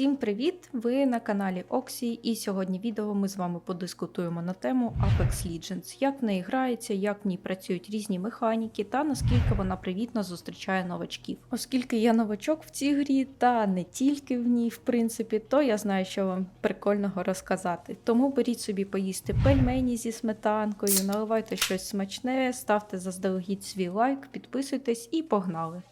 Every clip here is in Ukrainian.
Всім привіт! Ви на каналі Оксі, і сьогодні відео ми з вами подискутуємо на тему Apex Legends, як в неї грається, як в ній працюють різні механіки та наскільки вона привітно зустрічає новачків. Оскільки я новачок в цій грі, та не тільки в ній, в принципі, то я знаю, що вам прикольного розказати. Тому беріть собі поїсти пельмені зі сметанкою, наливайте щось смачне, ставте заздалегідь свій лайк, підписуйтесь і погнали!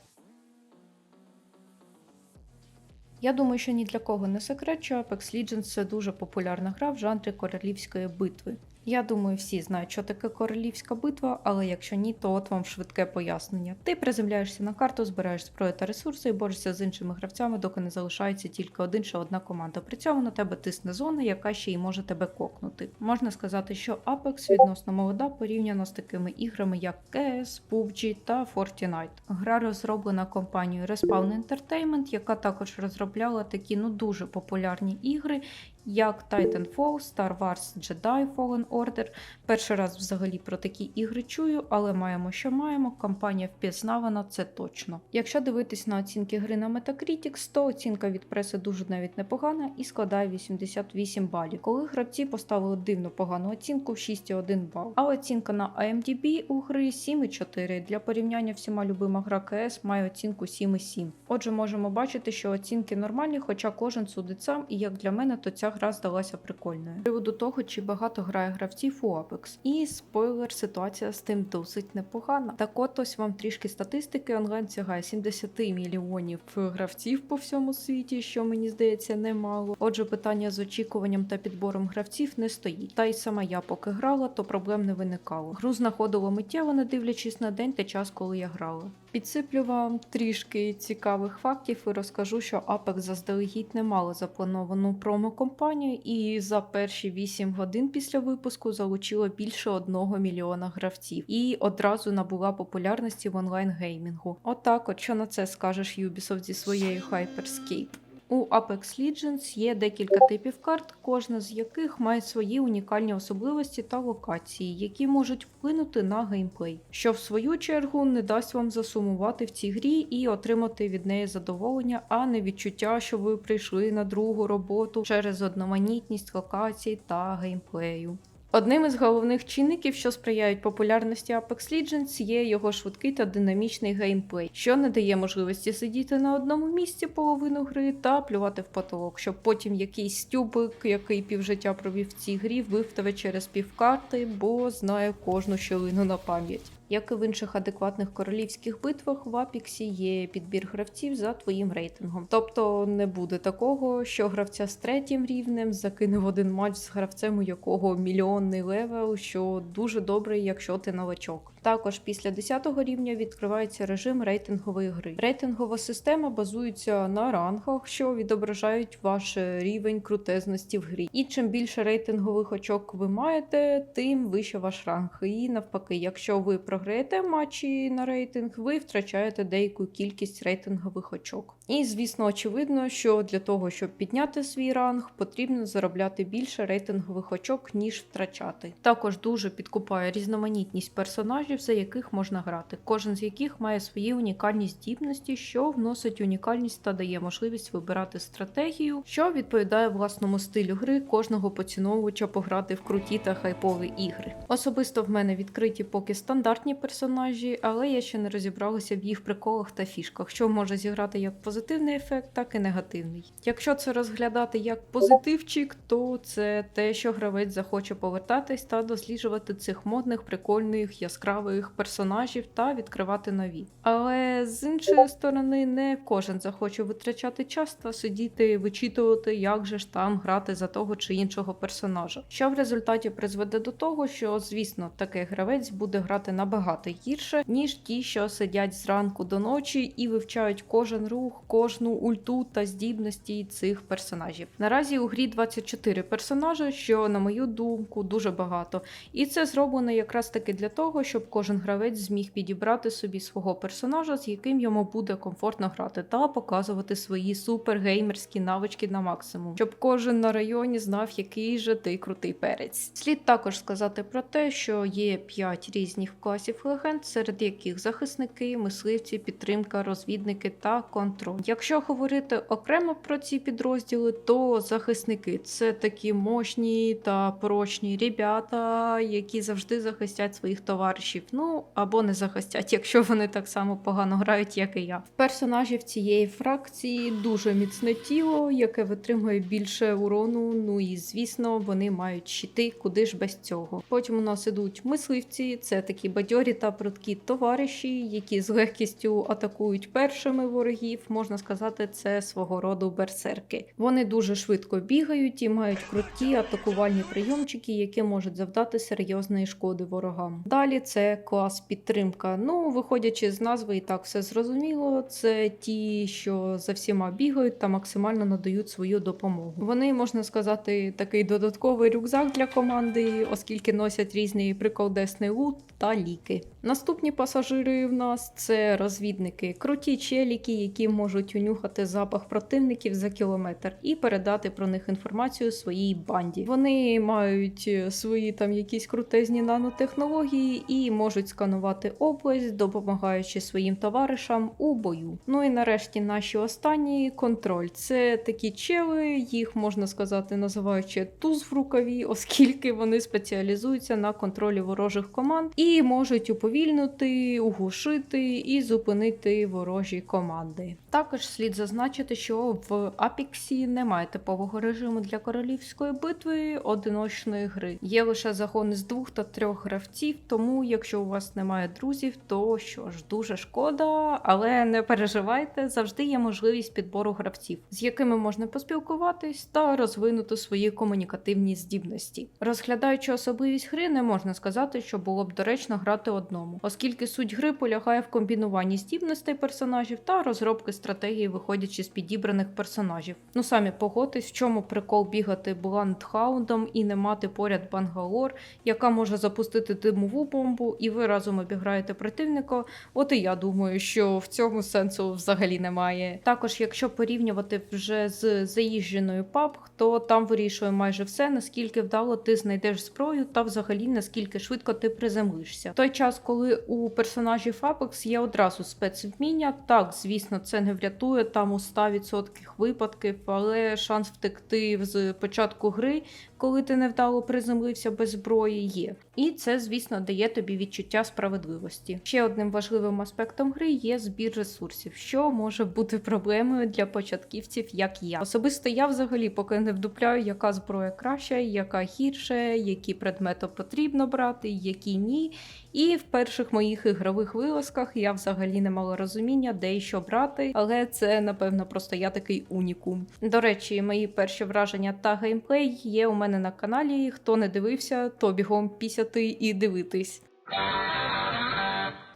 Я думаю, що ні для кого не секрет, що Apex Legends це дуже популярна гра в жанрі королівської битви. Я думаю, всі знають, що таке королівська битва, але якщо ні, то от вам швидке пояснення. Ти приземляєшся на карту, збираєш зброю та ресурси і борешся з іншими гравцями, доки не залишається тільки один чи одна команда. При цьому на тебе тисне зона, яка ще й може тебе кокнути. Можна сказати, що Apex відносно молода порівняно з такими іграми, як CS, PUBG та Fortnite. Гра розроблена компанією Respawn Entertainment, яка також розробляла такі ну дуже популярні ігри, як Titanfall, Star Wars Jedi Fallen Order. Перший раз взагалі про такі ігри чую, але маємо, що маємо. Компанія впізнавана, це точно. Якщо дивитись на оцінки гри на Metacritic, то оцінка від преси дуже навіть непогана і складає 88 балів. Коли гравці поставили дивно погану оцінку 6,1 бал. А оцінка на IMDb у гри 7,4. Для порівняння всіма любима гра КС має оцінку 7,7. Отже, можемо бачити, що оцінки нормальні, хоча кожен судить сам, і як для мене, то ця гра здалася прикольною. Приводу того, чи багато грає гравців у Apex. І спойлер, ситуація з тим досить непогана. Так от ось вам трішки статистики. Онлайн сягає 70 мільйонів гравців по всьому світі, що мені здається немало. Отже, питання з очікуванням та підбором гравців не стоїть. Та й сама я поки грала, то проблем не виникало. Гру знаходило миттєво, не дивлячись на день та час, коли я грала. Підсиплю вам трішки цікавих фактів і розкажу, що Apex заздалегідь не мала заплановану промо-компанію, і за перші 8 годин після випуску залучила більше 1 мільйона гравців і одразу набула популярності в онлайн-геймінгу. Отак, от що на це скажеш Ubisoft зі своєю Hyperscape. У Apex Legends є декілька типів карт, кожна з яких має свої унікальні особливості та локації, які можуть вплинути на геймплей, що в свою чергу не дасть вам засумувати в цій грі і отримати від неї задоволення, а не відчуття, що ви прийшли на другу роботу через одноманітність локацій та геймплею. Одним із головних чинників, що сприяють популярності Apex Legends, є його швидкий та динамічний геймплей, що не дає можливості сидіти на одному місці половину гри та плювати в потолок, щоб потім якийсь стюбик, який півжиття провів в цій грі, вбив тебе через півкарти, бо знає кожну щелину на пам'ять. Як і в інших адекватних королівських битвах, в Апіксі є підбір гравців за твоїм рейтингом. Тобто не буде такого, що гравця з третім рівнем закине в один матч з гравцем, у якого мільйонний левел, що дуже добре, якщо ти новачок. Також після 10 рівня відкривається режим рейтингової гри. Рейтингова система базується на рангах, що відображають ваш рівень крутезності в грі. І чим більше рейтингових очок ви маєте, тим вище ваш ранг. І навпаки, якщо ви програєте матчі на рейтинг, ви втрачаєте деяку кількість рейтингових очок. І звісно, очевидно, що для того, щоб підняти свій ранг, потрібно заробляти більше рейтингових очок, ніж втрачати. Також дуже підкупає різноманітність персонажів, за яких можна грати, кожен з яких має свої унікальні здібності, що вносить унікальність та дає можливість вибирати стратегію, що відповідає власному стилю гри кожного поціновувача пограти в круті та хайпові ігри. Особисто в мене відкриті поки стандартні персонажі, але я ще не розібралася в їх приколах та фішках, що може зіграти як позитивний ефект, так і негативний. Якщо це розглядати як позитивчик, то це те, що гравець захоче повертатись та досліджувати цих модних, прикольних, яскравих персонажів та відкривати нові. Але з іншої сторони, не кожен захоче витрачати час та сидіти, вичитувати, як же ж там грати за того чи іншого персонажа. Що в результаті призведе до того, що, звісно, такий гравець буде грати набагато гірше, ніж ті, що сидять зранку до ночі і вивчають кожен рух, кожну ульту та здібності цих персонажів. Наразі у грі 24 персонажі, що, на мою думку, дуже багато. І це зроблено якраз таки для того, щоб кожен гравець зміг підібрати собі свого персонажа, з яким йому буде комфортно грати, та показувати свої супергеймерські навички на максимум, щоб кожен на районі знав, який же ти крутий перець. Слід також сказати про те, що є 5 різних класів легенд, серед яких захисники, мисливці, підтримка, розвідники та контроль. Якщо говорити окремо про ці підрозділи, то захисники це такі мощні та прочні ребята, які завжди захистять своїх товаришів. Ну або не захистять, якщо вони так само погано грають, як і я. Персонажів цієї фракції дуже міцне тіло, яке витримує більше урону. Ну і звісно, вони мають щити, куди ж без цього. Потім у нас ідуть мисливці, це такі бадьорі та прудкі товариші, які з легкістю атакують першими ворогів. Можна сказати, це свого роду берсерки. Вони дуже швидко бігають і мають круті атакувальні прийомчики, які можуть завдати серйозної шкоди ворогам. Далі це клас підтримка. Ну, виходячи з назви, і так все зрозуміло. Це ті, що за всіма бігають та максимально надають свою допомогу. Вони можна сказати, такий додатковий рюкзак для команди, оскільки носять різний приколдесний лут та ліки. Наступні пасажири в нас це розвідники, круті челіки, які можуть унюхати запах противників за кілометр і передати про них інформацію своїй банді. Вони мають свої там якісь крутезні нанотехнології і можуть сканувати область, допомагаючи своїм товаришам у бою. Ну і нарешті наші останні контроль. Це такі чели, їх можна сказати, називаючи туз в рукаві, оскільки вони спеціалізуються на контролі ворожих команд і можуть уповільнити, углушити і зупинити ворожі команди. Також слід зазначити, що в Апіксі немає типового режиму для королівської битви одиночної гри. Є лише загони з двох та трьох гравців, тому якщо у вас немає друзів, то що ж дуже шкода, але не переживайте, завжди є можливість підбору гравців, з якими можна поспілкуватись та розвинути свої комунікативні здібності. Розглядаючи особливість гри, не можна сказати, що було б доречно грати одному, оскільки суть гри полягає в комбінуванні здібностей персонажів та розробки стратегії, виходячи з підібраних персонажів. Ну самі погодьтесь, в чому прикол бігати бландхаундом і не мати поряд бангалор, яка може запустити димову бомбу, і ви разом обіграєте противника. От і я думаю, що в цьому сенсу взагалі немає. Також, якщо порівнювати вже з заїждженою PUBG, то там вирішує майже все, наскільки вдало ти знайдеш зброю, та взагалі наскільки швидко ти приземлишся. В той час, коли у персонажів Apex є одразу спецвміння, так звісно, це не врятує там у 100% випадків, але шанс втекти з початку гри, коли ти невдало приземлився без зброї, є. І це, звісно, дає тобі відчуття справедливості. Ще одним важливим аспектом гри є збір ресурсів, що може бути проблемою для початківців, як я. Особисто я взагалі поки не вдупляю, яка зброя краща, яка гірше, які предмети потрібно брати, які ні. І в перших моїх ігрових вилазках я взагалі не мала розуміння, де і що брати, але це напевно просто я такий унікум. До речі, мої перші враження та геймплей є у мене на каналі. Хто не дивився, то бігом пісяти і дивитись.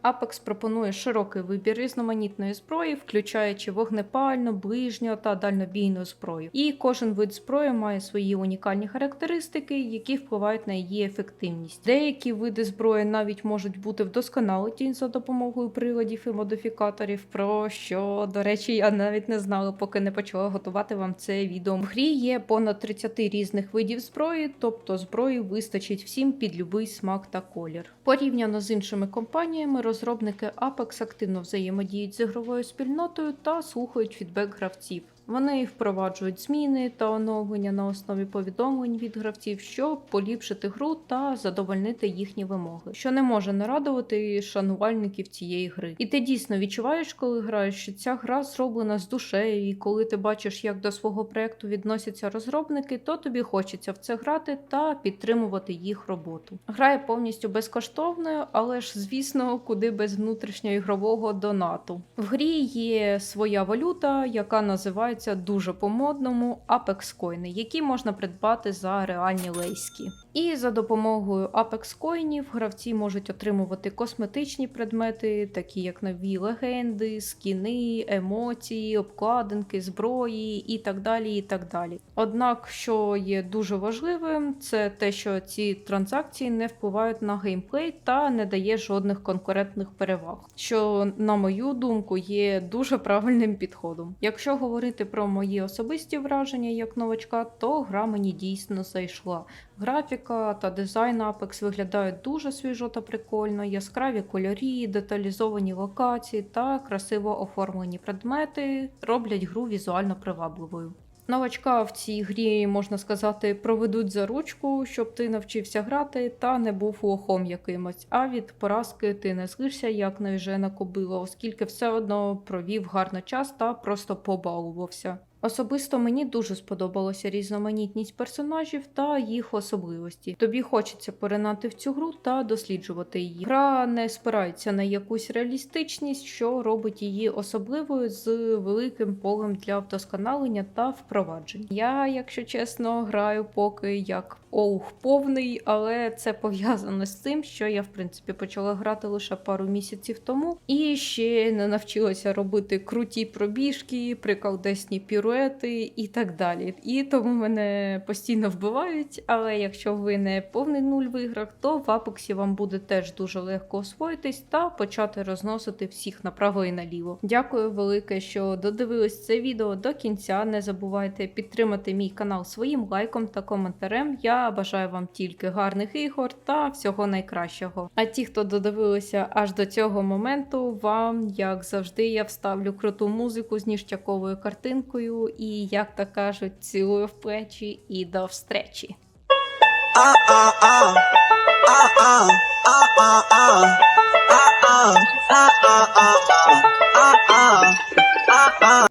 Apex пропонує широкий вибір різноманітної зброї, включаючи вогнепальну, ближню та дальнобійну зброю. І кожен вид зброї має свої унікальні характеристики, які впливають на її ефективність. Деякі види зброї навіть можуть бути вдосконалені за допомогою приладів і модифікаторів. Про що, до речі, я навіть не знала, поки не почала готувати вам це відео. В грі є понад 30 різних видів зброї, тобто зброї вистачить всім під любий смак та колір. Порівняно з іншими компаніями, розробники Apex активно взаємодіють з ігровою спільнотою та слухають фідбек гравців. Вони впроваджують зміни та оновлення на основі повідомлень від гравців, щоб поліпшити гру та задовольнити їхні вимоги, що не може не радувати шанувальників цієї гри. І ти дійсно відчуваєш, коли граєш, що ця гра зроблена з душею, і коли ти бачиш, як до свого проекту відносяться розробники, то тобі хочеться в це грати та підтримувати їх роботу. Гра є повністю безкоштовною, але ж звісно, куди без внутрішньоігрового донату. В грі є своя валюта, яка називається дуже по-модному Apex Coin, які можна придбати за реальні лейські. І за допомогою Apex Coinів гравці можуть отримувати косметичні предмети, такі як нові легенди, скіни, емоції, обкладинки, зброї і так далі. і так далі. Однак, що є дуже важливим, це те, що ці транзакції не впливають на геймплей та не дає жодних конкурентних переваг, що, на мою думку, є дуже правильним підходом. Якщо говорити говорити про мої особисті враження як новачка, то гра мені дійсно зайшла. Графіка та дизайн Apex виглядають дуже свіжо та прикольно, яскраві кольорі, деталізовані локації та красиво оформлені предмети роблять гру візуально привабливою. Новачка в цій грі, можна сказати, проведуть за ручку, щоб ти навчився грати та не був лохом якимось. А від поразки ти не злишся, як навіжена кобила, оскільки все одно провів гарно час та просто побалувався. Особисто мені дуже сподобалася різноманітність персонажів та їх особливості. Тобі хочеться поринати в цю гру та досліджувати її. Гра не спирається на якусь реалістичність, що робить її особливою з великим полем для вдосконалення та впроваджень. Я, якщо чесно, граю поки як олух повний, але це пов'язано з тим, що я в принципі почала грати лише пару місяців тому і ще не навчилася робити круті пробіжки, приколдесні піруети і так далі. І тому мене постійно вбивають. Але якщо ви не повний нуль в іграх, то в Апексі вам буде теж дуже легко освоїтись та почати розносити всіх направо і наліво. Дякую велике, що додивились це відео до кінця. Не забувайте підтримати мій канал своїм лайком та коментарем. Я бажаю вам тільки гарних ігор та всього найкращого. А ті, хто додивилися аж до цього моменту, вам, як завжди, я вставлю круту музику з ніштяковою картинкою і, як то кажуть, цілую в плечі і до встречі.